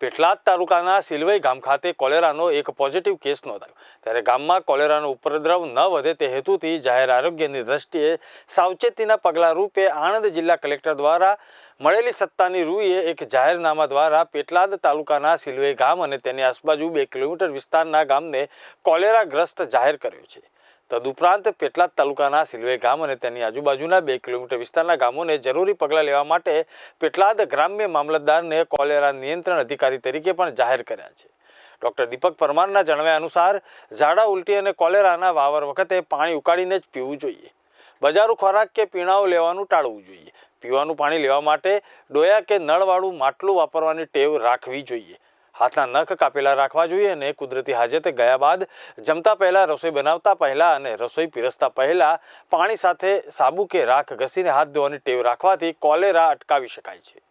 પેટલાદ તાલુકાના સિલવઈ ગામ ખાતે કોલેરાનો એક પોઝિટિવ કેસ નોંધાયો. ત્યારે ગામમાં કોલેરાનો ઉપદ્રવ ન વધે તે હેતુથી જાહેર આરોગ્યની દ્રષ્ટિએ સાવચેતીના પગલાં રૂપે આણંદ જિલ્લા કલેક્ટર દ્વારા મળેલી સત્તાની રૂએ એક જાહેરનામા દ્વારા પેટલાદ તાલુકાના સિલવઈ ગામ અને તેની આસબાજુ બે કિલોમીટર વિસ્તારના ગામને કોલેરાગ્રસ્ત જાહેર કર્યો છે. તદુપરાંત પેટલાદ તાલુકાના સિલવે ગામ અને તેની આજુબાજુના બે કિલોમીટર વિસ્તારના ગામોને જરૂરી પગલાં લેવા માટે પેટલાદ ગ્રામ્ય મામલતદારને કોલેરા નિયંત્રણ અધિકારી તરીકે પણ જાહેર કર્યા છે. ડોક્ટર દીપક પરમારના જણાવ્યા અનુસાર, ઝાડા ઉલટી અને કોલેરાના વાવર વખતે પાણી ઉકાળીને જ પીવું જોઈએ. બજારું ખોરાક કે પીણાઓ લેવાનું ટાળવું જોઈએ. પીવાનું પાણી લેવા માટે ડોયા કે નળવાળું માટલું વાપરવાની ટેવ રાખવી જોઈએ. હાથના નખ કાપેલા રાખવા જોઈએ અને કુદરતી હાજતે ગયા બાદ જમતા પહેલાં રસોઈ બનાવતા પહેલાં અને રસોઈ પીરસતા પહેલાં પાણી સાથે સાબુ કે રાખ ઘસીને હાથ ધોવાની ટેવ રાખવાથી કોલેરા અટકાવી શકાય છે.